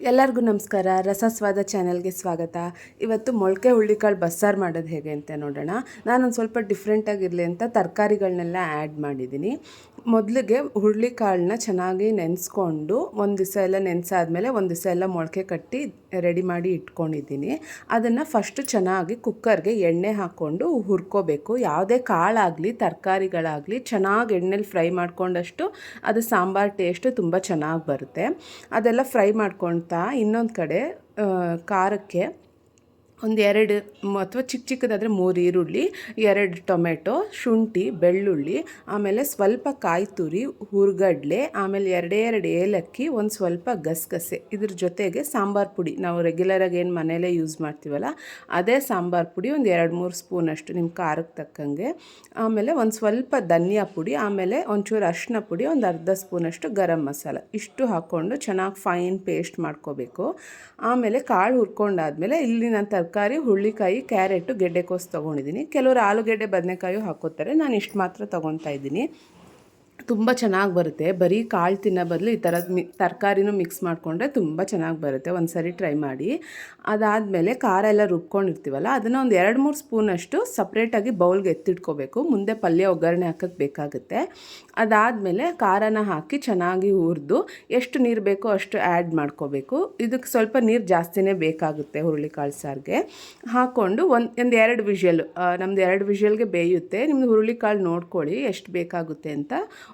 ಎಲ್ಲರಿಗೂ ನಮಸ್ಕಾರ. ರಸಸ್ವಾದ ಚಾನೆಲ್ಗೆ ಸ್ವಾಗತ. ಇವತ್ತು ಮೊಳಕೆ ಹುಳ್ಳಿಕಾಳು ಬಸ್ಸಾರು ಮಾಡೋದು ಹೇಗೆ ಅಂತ ನೋಡೋಣ. ನಾನೊಂದು ಸ್ವಲ್ಪ ಡಿಫ್ರೆಂಟಾಗಿರಲಿ ಅಂತ ತರಕಾರಿಗಳನ್ನೆಲ್ಲ ಆ್ಯಡ್ ಮಾಡಿದ್ದೀನಿ. ಮೊದಲಿಗೆ ಹುರುಳಿಕಾಳನ್ನ ಚೆನ್ನಾಗಿ ನೆನೆಸ್ಕೊಂಡು ಒಂದು ದಿವಸ ಎಲ್ಲ ನೆನೆಸಾದ್ಮೇಲೆ ಒಂದು ದಿವಸ ಎಲ್ಲ ಮೊಳಕೆ ಕಟ್ಟಿ ರೆಡಿ ಮಾಡಿ ಇಟ್ಕೊಂಡಿದ್ದೀನಿ. ಅದನ್ನು ಫಸ್ಟು ಚೆನ್ನಾಗಿ ಕುಕ್ಕರ್ಗೆ ಎಣ್ಣೆ ಹಾಕ್ಕೊಂಡು ಹುರ್ಕೋಬೇಕು. ಯಾವುದೇ ಕಾಳಾಗಲಿ, ತರಕಾರಿಗಳಾಗಲಿ ಚೆನ್ನಾಗಿ ಎಣ್ಣೆಲಿ ಫ್ರೈ ಮಾಡ್ಕೊಂಡಷ್ಟು ಅದು ಸಾಂಬಾರು ಟೇಸ್ಟು ತುಂಬ ಚೆನ್ನಾಗಿ ಬರುತ್ತೆ. ಅದೆಲ್ಲ ಫ್ರೈ ಮಾಡ್ಕೊಳ್ತಾ ಇನ್ನೊಂದು ಕಡೆ ಆ, ಖಾರಕ್ಕೆ ಒಂದು ಎರಡು ಅಥವಾ ಚಿಕ್ಕ ಚಿಕ್ಕದಾದರೆ ಮೂರು, ಈರುಳ್ಳಿ, ಎರಡು ಟೊಮೆಟೊ ಶುಂಠಿ, ಬೆಳ್ಳುಳ್ಳಿ, ಆಮೇಲೆ ಸ್ವಲ್ಪ ಕಾಯಿ ತುರಿ ಹುರ್ಗಡ್ಲೆ, ಆಮೇಲೆ ಎರಡೇ ಎರಡು ಏಲಕ್ಕಿ, ಒಂದು ಸ್ವಲ್ಪ ಗಸಗಸೆ. ಇದ್ರ ಜೊತೆಗೆ ಸಾಂಬಾರು ಪುಡಿ. ನಾವು ರೆಗ್ಯುಲರಾಗಿ ಏನು ಮನೆಯಲ್ಲೇ ಯೂಸ್ ಮಾಡ್ತೀವಲ್ಲ, ಅದೇ ಸಾಂಬಾರು ಪುಡಿ ಒಂದು ಎರಡು ಮೂರು ಸ್ಪೂನಷ್ಟು ನಿಮ್ಮ ಖಾರಕ್ಕೆ ತಕ್ಕಂಗೆ. ಆಮೇಲೆ ಒಂದು ಸ್ವಲ್ಪ ಧನಿಯಾ ಪುಡಿ, ಆಮೇಲೆ ಒಂಚೂರು ಅರಿಶಿನ ಪುಡಿ, ಒಂದು ಅರ್ಧ ಸ್ಪೂನಷ್ಟು ಗರಂ ಮಸಾಲ. ಇಷ್ಟು ಹಾಕ್ಕೊಂಡು ಚೆನ್ನಾಗಿ ಫೈನ್ ಪೇಸ್ಟ್ ಮಾಡ್ಕೋಬೇಕು. ಆಮೇಲೆ ಕಾಳು ಹುರ್ಕೊಂಡಾದ್ಮೇಲೆ ಇಲ್ಲಿ ನಾನು ಹುಳ್ಳಿಕಾಯಿ ಕ್ಯಾರೆಟು ಗೆಡ್ಡೆಕೋಸು ತೊಗೊಂಡಿದ್ದೀನಿ. ಕೆಲವರು ಆಲೂಗೆಡ್ಡೆ ಬದನೆಕಾಯು ಹಾಕೋತಾರೆ ನಾನು ಇಷ್ಟು ಮಾತ್ರ ತೊಗೊತಾ ಇದ್ದೀನಿ. ತುಂಬ ಚೆನ್ನಾಗಿ ಬರುತ್ತೆ. ಬರೀ ಕಾಳು ತಿನ್ನೋ ಬದಲು ಈ ಥರದ ಮಿ, ತರಕಾರಿನೂ ಮಿಕ್ಸ್ ಮಾಡಿಕೊಂಡ್ರೆ ತುಂಬ ಚೆನ್ನಾಗಿ ಬರುತ್ತೆ. ಒಂದು ಸರಿ ಟ್ರೈ ಮಾಡಿ. ಅದಾದಮೇಲೆ ಖಾರ ಎಲ್ಲ ರುಬ್ಕೊಂಡಿರ್ತೀವಲ್ಲ, ಅದನ್ನು ಒಂದು ಎರಡು ಮೂರು ಸ್ಪೂನಷ್ಟು ಸಪ್ರೇಟಾಗಿ ಬೌಲ್ಗೆ ಎತ್ತಿಟ್ಕೋಬೇಕು. ಮುಂದೆ ಪಲ್ಯ ಒಗ್ಗರಣೆ ಹಾಕೋಕ್ಕೆ ಬೇಕಾಗುತ್ತೆ. ಅದಾದಮೇಲೆ ಖಾರನ ಹಾಕಿ ಚೆನ್ನಾಗಿ ಹುರಿದು ಎಷ್ಟು ನೀರು ಬೇಕೋ ಅಷ್ಟು ಆ್ಯಡ್ ಮಾಡ್ಕೋಬೇಕು. ಇದಕ್ಕೆ ಸ್ವಲ್ಪ ನೀರು ಜಾಸ್ತಿನೇ ಬೇಕಾಗುತ್ತೆ ಹುರುಳಿಕಾಳು ಸಾರಿಗೆ. ಹಾಕ್ಕೊಂಡು ಒಂದು ಒಂದು ಎರಡು ವಿಷಲ್ ನಮ್ದು ಎರಡು ವಿಷಲ್ಗೆ ಬೇಯುತ್ತೆ. ನಿಮ್ಮದು ಹುರುಳಿಕಾಳು ನೋಡ್ಕೊಳ್ಳಿ, ಎಷ್ಟು ಬೇಕಾಗುತ್ತೆ ಅಂತ.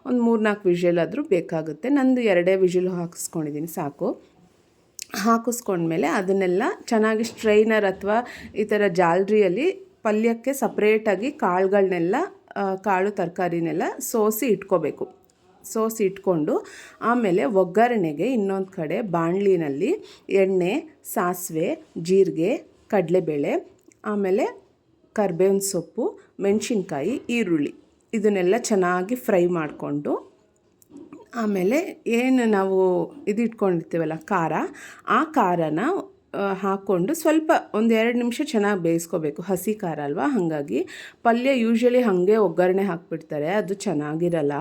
ಒಂದು ಮೂರು ನಾಲ್ಕು ವಿಷಲ್ ಆದರೂ ಬೇಕಾಗುತ್ತೆ. ನಂದು ಎರಡೇ ವಿಷಲ್ ಹಾಕಿಸ್ಕೊಂಡಿದ್ದೀನಿ, ಸಾಕು. ಹಾಕಿಸ್ಕೊಂಡ್ಮೇಲೆ ಅದನ್ನೆಲ್ಲ ಚೆನ್ನಾಗಿ ಸ್ಟ್ರೈನರ್ ಅಥವಾ ಈ ಥರ ಜಾಲ್ರಿಯಲ್ಲಿ ಪಲ್ಯಕ್ಕೆ ಸಪ್ರೇಟಾಗಿ ಕಾಳುಗಳನ್ನೆಲ್ಲ ಕಾಳು, ತರಕಾರಿನೆಲ್ಲ ಸೋಸಿ ಇಟ್ಕೋಬೇಕು. ಸೋಸಿ ಇಟ್ಕೊಂಡು ಆಮೇಲೆ ಒಗ್ಗರಣೆಗೆ ಇನ್ನೊಂದು ಕಡೆ ಬಾಣಲಿನಲ್ಲಿ ಎಣ್ಣೆ, ಸಾಸಿವೆ, ಜೀರಿಗೆ, ಕಡಲೆಬೇಳೆ, ಆಮೇಲೆ ಕರ್ಬೇವಿನ ಸೊಪ್ಪು, ಮೆಣಸಿನ್ಕಾಯಿ, ಈರುಳ್ಳಿ. ಇದನ್ನೆಲ್ಲ ಚೆನ್ನಾಗಿ ಫ್ರೈ ಮಾಡಿಕೊಂಡು ಆಮೇಲೆ ಏನು ನಾವು ಇದು ಇಟ್ಕೊಂಡಿರ್ತೀವಲ್ಲ ಖಾರ ಆ ಖಾರನ ಹಾಕ್ಕೊಂಡು ಸ್ವಲ್ಪ ಒಂದು ಎರಡು ನಿಮಿಷ ಚೆನ್ನಾಗಿ ಬೇಯಿಸ್ಕೋಬೇಕು. ಹಸಿ ಖಾರ ಅಲ್ವಾ? ಹಾಗಾಗಿ ಪಲ್ಯ ಯೂಶ್ವಲಿ ಹಾಗೆ ಒಗ್ಗರಣೆ ಹಾಕ್ಬಿಡ್ತಾರೆ, ಅದು ಚೆನ್ನಾಗಿರಲ್ಲ.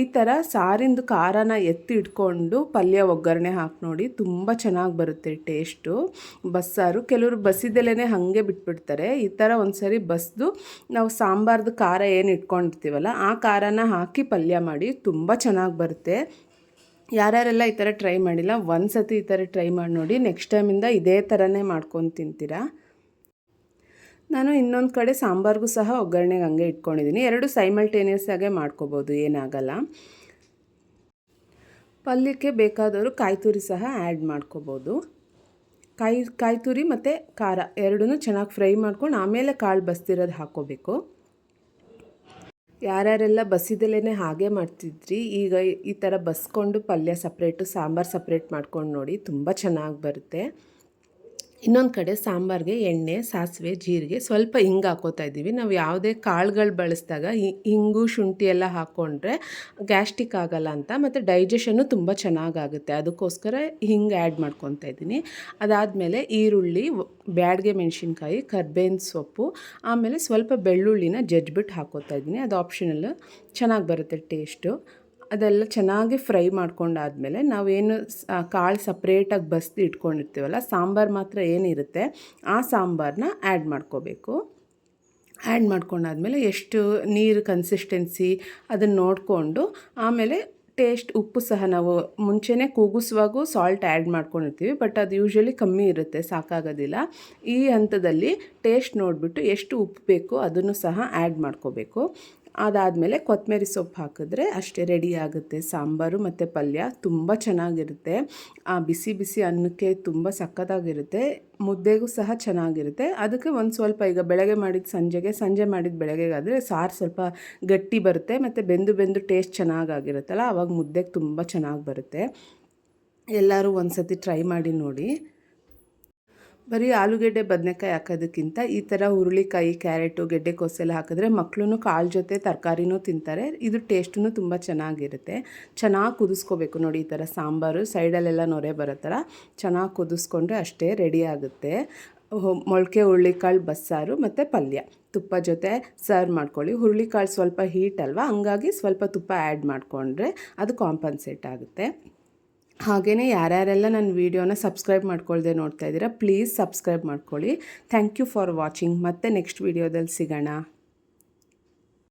ಈ ಥರ ಸಾರಿಂದು ಖಾರನ ಎತ್ತಿ ಇಟ್ಕೊಂಡು ಪಲ್ಯ ಒಗ್ಗರಣೆ ಹಾಕಿ ನೋಡಿ ತುಂಬ ಚೆನ್ನಾಗಿ ಬರುತ್ತೆ ಟೇಸ್ಟು ಬಸ್ಸಾರು, ಕೆಲವರು ಬಸಿದಲೇ ಹಾಗೆ ಬಿಟ್ಬಿಡ್ತಾರೆ. ಈ ಥರ ಒಂದು ಸರಿ ಬಸ್ದು ನಾವು ಸಾಂಬಾರ್ದು ಖಾರ ಏನು ಇಟ್ಕೊಂಡಿರ್ತೀವಲ್ಲ, ಆ ಖಾರನ ಹಾಕಿ ಪಲ್ಯ ಮಾಡಿ ತುಂಬ ಚೆನ್ನಾಗಿ ಬರುತ್ತೆ. ಯಾರ್ಯಾರೆಲ್ಲ ಈ ಥರ ಟ್ರೈ ಮಾಡಿಲ್ಲ, ಒಂದು ಸತಿ ಈ ಥರ ಟ್ರೈ ಮಾಡಿ ನೋಡಿ ನೆಕ್ಸ್ಟ್ ಟೈಮಿಂದ ಇದೇ ಥರನೇ ಮಾಡ್ಕೊಂಡು ತಿಂತೀರಾ? ನಾನು ಇನ್ನೊಂದು ಕಡೆ ಸಾಂಬಾರ್ಗೂ ಸಹ ಒಗ್ಗರಣೆಗೆ ಹಂಗೆ ಇಟ್ಕೊಂಡಿದ್ದೀನಿ ಎರಡು ಸೈಮಲ್ಟೇನಿಯಸ್ ಆಗೇ ಮಾಡ್ಕೋಬೋದು, ಏನಾಗಲ್ಲ. ಪಲ್ಯಕ್ಕೆ ಬೇಕಾದವರು ಕಾಯಿ ತುರಿ ಸಹ ಆ್ಯಡ್ ಮಾಡ್ಕೋಬೋದು. ಕಾಯಿ ಕಾಯಿ ತುರಿ ಮತ್ತು ಖಾರ ಎರಡೂ ಚೆನ್ನಾಗಿ ಫ್ರೈ ಮಾಡ್ಕೊಂಡು ಆಮೇಲೆ ಕಾಳು ಬಸ್ತಿರೋದು ಹಾಕ್ಕೋಬೇಕು ಯಾರ್ಯಾರೆಲ್ಲ ಬಸಿದಲೇ ಹಾಗೆ ಮಾಡ್ತಿದ್ರಿ, ಈಗ ಈ ಥರ ಬಸ್ಕೊಂಡು ಪಲ್ಯ ಸಪ್ರೇಟು ಸಾಂಬಾರು ಸಪ್ರೇಟ್ ಮಾಡ್ಕೊಂಡು ನೋಡಿ ತುಂಬ ಚೆನ್ನಾಗಿ ಬರುತ್ತೆ. ಇನ್ನೊಂದು ಕಡೆ ಸಾಂಬಾರಿಗೆ ಎಣ್ಣೆ, ಸಾಸಿವೆ, ಜೀರಿಗೆ ಸ್ವಲ್ಪ ಹಿಂಗೆ ಹಾಕೋತಾ ಇದ್ದೀವಿ. ನಾವು ಯಾವುದೇ ಕಾಳುಗಳು ಬಳಸಿದಾಗ ಹಿಂಗು, ಶುಂಠಿ ಎಲ್ಲ ಹಾಕ್ಕೊಂಡ್ರೆ ಗ್ಯಾಸ್ಟಿಕ್ ಆಗಲ್ಲ ಅಂತ, ಮತ್ತು ಡೈಜೆಷನ್ನು ತುಂಬ ಚೆನ್ನಾಗಾಗುತ್ತೆ. ಅದಕ್ಕೋಸ್ಕರ ಹಿಂಗೆ ಆ್ಯಡ್ ಮಾಡ್ಕೊತಾ ಇದ್ದೀನಿ. ಅದಾದಮೇಲೆ ಈರುಳ್ಳಿ ಬ್ಯಾಡ್ಗೆ ಮೆಣಸಿನ್ಕಾಯಿ, ಕರ್ಬೇವಿನ ಸೊಪ್ಪು, ಆಮೇಲೆ ಸ್ವಲ್ಪ ಬೆಳ್ಳುಳ್ಳಿನ ಜಜ್ಬಿಟ್ಟು ಹಾಕೋತಾ ಇದ್ದೀನಿ. ಅದು ಆಪ್ಷನಲ್ ಚೆನ್ನಾಗಿ ಬರುತ್ತೆ ಟೇಸ್ಟು. ಅದೆಲ್ಲ ಚೆನ್ನಾಗಿ ಫ್ರೈ ಮಾಡ್ಕೊಂಡಾದ್ಮೇಲೆ ನಾವೇನು ಕಾಳು ಸಪ್ರೇಟಾಗಿ ಬಸ್ದು ಇಟ್ಕೊಂಡಿರ್ತೀವಲ್ಲ, ಸಾಂಬಾರು ಮಾತ್ರ ಏನಿರುತ್ತೆ, ಆ ಸಾಂಬಾರನ್ನ ಆ್ಯಡ್ ಮಾಡ್ಕೋಬೇಕು. ಆ್ಯಡ್ ಮಾಡ್ಕೊಂಡಾದ್ಮೇಲೆ ಎಷ್ಟು ನೀರು ಕನ್ಸಿಸ್ಟೆನ್ಸಿ ಅದನ್ನು ನೋಡಿಕೊಂಡು, ಆಮೇಲೆ ಟೇಸ್ಟ್ ಉಪ್ಪು ಸಹ ನಾವು ಮುಂಚೆನೇ ಕೂಗಿಸುವಾಗೂ ಸಾಲ್ಟ್ ಆ್ಯಡ್ ಮಾಡ್ಕೊಂಡಿರ್ತೀವಿ, ಬಟ್ ಅದು ಯೂಶ್ವಲಿ ಕಮ್ಮಿ ಇರುತ್ತೆ, ಸಾಕಾಗೋದಿಲ್ಲ. ಈ ಹಂತದಲ್ಲಿ ಟೇಸ್ಟ್ ನೋಡಿಬಿಟ್ಟು ಎಷ್ಟು ಉಪ್ಪು ಬೇಕು ಅದನ್ನು ಸಹ ಆ್ಯಡ್ ಮಾಡ್ಕೋಬೇಕು. ಅದಾದಮೇಲೆ ಕೊತ್ತಂಬರಿ ಸೊಪ್ಪು ಹಾಕಿದ್ರೆ ಅಷ್ಟೇ ರೆಡಿ ಆಗುತ್ತೆ. ಸಾಂಬಾರು ಮತ್ತು ಪಲ್ಯ ತುಂಬ ಚೆನ್ನಾಗಿರುತ್ತೆ. ಆ ಬಿಸಿ ಬಿಸಿ ಅನ್ನಕ್ಕೆ ತುಂಬ ಸಕ್ಕತ್ತಾಗಿರುತ್ತೆ. ಮುದ್ದೆಗೂ ಸಹ ಚೆನ್ನಾಗಿರುತ್ತೆ. ಅದಕ್ಕೆ ಒಂದು ಸ್ವಲ್ಪ ಈಗ ಬೆಳಗ್ಗೆ ಮಾಡಿದ ಸಂಜೆಗೆ, ಸಂಜೆ ಮಾಡಿದ ಬೆಳಗ್ಗೆಗಾದರೆ ಸಾರು ಸ್ವಲ್ಪ ಗಟ್ಟಿ ಬರುತ್ತೆ ಮತ್ತು ಬೆಂದು ಬೆಂದು ಟೇಸ್ಟ್ ಚೆನ್ನಾಗಾಗಿರುತ್ತಲ್ಲ ಆವಾಗ ಮುದ್ದೆಗೆ ತುಂಬ ಚೆನ್ನಾಗಿ ಬರುತ್ತೆ. ಎಲ್ಲರೂ ಒಂದು ಸತಿ ಟ್ರೈ ಮಾಡಿ ನೋಡಿ. ಬರೀ ಆಲೂಗೆಡ್ಡೆ, ಬದನೆಕಾಯಿ ಹಾಕೋದಕ್ಕಿಂತ ಈ ಥರ ಹುರುಳಿಕಾಯಿ, ಕ್ಯಾರೆಟು ಗೆಡ್ಡೆಕೋಸೆಲ್ಲ ಹಾಕಿದ್ರೆ ಮಕ್ಕಳು ಕಾಳು ಜೊತೆ ತರಕಾರಿನೂ ತಿಂತಾರೆ. ಇದು ಟೇಸ್ಟೂ ತುಂಬ ಚೆನ್ನಾಗಿರುತ್ತೆ. ಚೆನ್ನಾಗಿ ಕುದಿಸ್ಕೋಬೇಕು ನೋಡಿ ಈ ಥರ ಸಾಂಬಾರು. ಸೈಡಲ್ಲೆಲ್ಲ ನೊರೆ ಬರೋ ಥರ ಚೆನ್ನಾಗಿ ಕುದಿಸ್ಕೊಂಡ್ರೆ ಅಷ್ಟೇ ರೆಡಿ ಆಗುತ್ತೆ. ಮೊಳಕೆ, ಹುರುಳಿಕಾಳು, ಬಸ್ಸಾರು ಮತ್ತು ಪಲ್ಯ. ತುಪ್ಪ ಜೊತೆ ಸರ್ವ್ ಮಾಡ್ಕೊಳ್ಳಿ. ಹುರುಳಿಕಾಳು ಸ್ವಲ್ಪ ಹೀಟ್ ಅಲ್ವಾ? ಹಂಗಾಗಿ ಸ್ವಲ್ಪ ತುಪ್ಪ ಆ್ಯಡ್ ಮಾಡಿಕೊಂಡ್ರೆ ಅದು ಕಾಂಪನ್ಸೇಟ್ ಆಗುತ್ತೆ. ಹಾಗೆಯೇ ಯಾರ್ಯಾರೆಲ್ಲ ನನ್ನ ವೀಡಿಯೋನ ಸಬ್ಸ್ಕ್ರೈಬ್ ಮಾಡ್ಕೊಳ್ದೆ ನೋಡ್ತಾ ಇದ್ದೀರಾ ಪ್ಲೀಸ್ ಸಬ್ಸ್ಕ್ರೈಬ್ ಮಾಡ್ಕೊಳ್ಳಿ. ಥ್ಯಾಂಕ್ ಯು ಫಾರ್ ವಾಚಿಂಗ್ ಮತ್ತೆ ನೆಕ್ಸ್ಟ್ ವೀಡಿಯೋದಲ್ಲಿ ಸಿಗೋಣ.